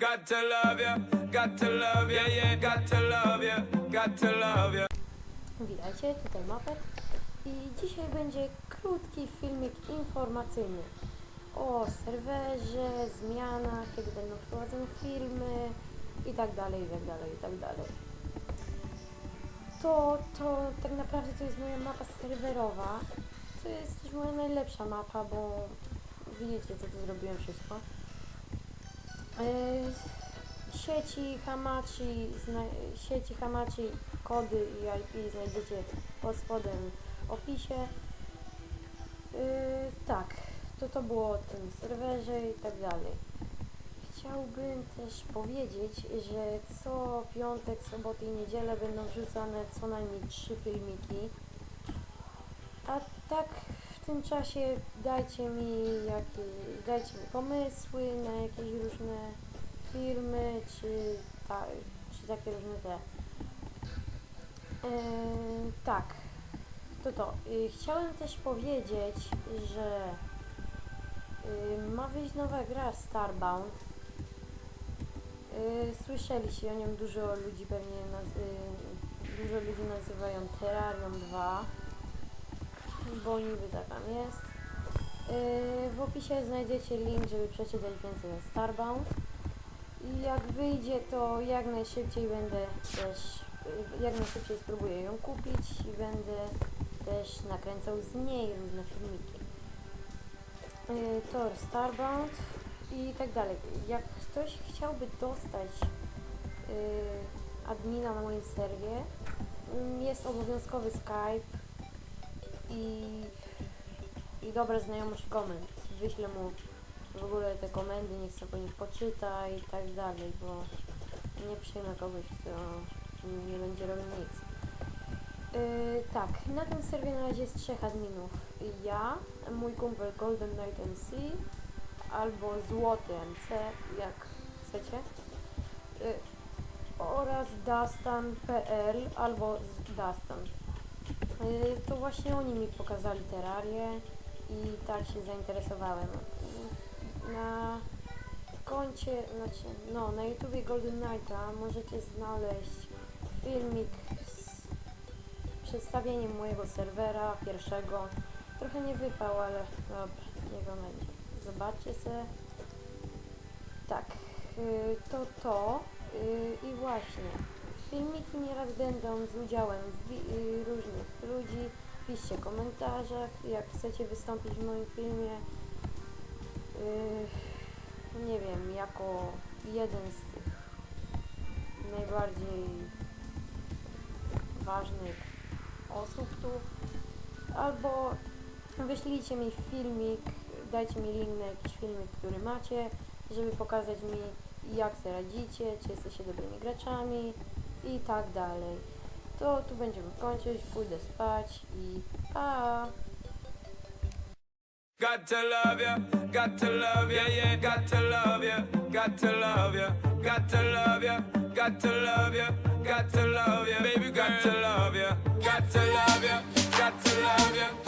Got to love ya, got to love ya, yeah, got to love ya, got to love ya. Witajcie, tutaj Mapet i dzisiaj będzie krótki filmik informacyjny o serwerze, zmianach, kiedy będą wprowadzone filmy i tak dalej, i tak dalej, i tak dalej. To, to tak naprawdę to jest moja mapa serwerowa. To jest też moja najlepsza mapa, bo widzicie co tu zrobiłem wszystko. Yy, sieci Hamachi, sieci Hamachi, kody i IP znajdziecie pod spodem w opisie. Yy, tak, to to było o tym serwerze i tak dalej. Chciałbym też powiedzieć, że co piątek, soboty i niedzielę będą wrzucane co najmniej trzy filmiki. A tak tym czasie dajcie mi jakie, dajcie mi pomysły na jakieś różne filmy, czy, ta, czy takie różne te. Eee, tak, to to. Y, chciałem też powiedzieć, że y, ma wyjść nowa gra Starbound. Y, słyszeliście o nią, dużo ludzi pewnie naz- dużo ludzi nazywają Terrarium 2 bo niby tak tam jest. Yy, w opisie znajdziecie link, żeby przeczytać więcej o Starbound. I jak wyjdzie, to jak najszybciej będę też, yy, jak najszybciej spróbuję ją kupić i będę też nakręcał z niej różne filmiki. Yy, Tor Starbound i tak dalej. Jak ktoś chciałby dostać yy, admina na moim serwie, yy, jest obowiązkowy Skype i, i dobra znajomość komend. Wyślę mu w ogóle te komendy, niech sobie po nich poczyta i tak dalej, bo nie przyjmę kogoś, kto nie będzie robił nic. Yy, tak, na tym serwie na razie jest trzech adminów. Ja, mój kumpel Golden Knight MC albo Złoty MC, jak chcecie. Yy, oraz Dastan.pl albo Dastan. Y, To właśnie oni mi pokazali terrarię i tak się zainteresowałem. Na koncie, znaczy, no, na YouTubie Golden Knighta możecie znaleźć filmik z przedstawieniem mojego serwera pierwszego. Trochę nie wypał, ale dobra, niech będzie. Zobaczcie se. Tak, y, to to y, i właśnie. Filmiki nieraz będą z udziałem y, różnych ludzi. Piszcie w komentarzach, jak chcecie wystąpić w moim filmie. Y, nie wiem, jako jeden z tych najbardziej ważnych osób tu. Albo wyślijcie mi filmik, dajcie mi link na jakiś filmik, który macie, żeby pokazać mi jak sobie radzicie, czy jesteście dobrymi graczami i tak dalej. To tu będziemy kończyć, pójdę spać i pa! Got to love ya, got to love ya, yeah, got to love ya, got to love ya, got to love ya, got to love ya, got to love ya, baby, got to love ya, got to love ya, got to love ya.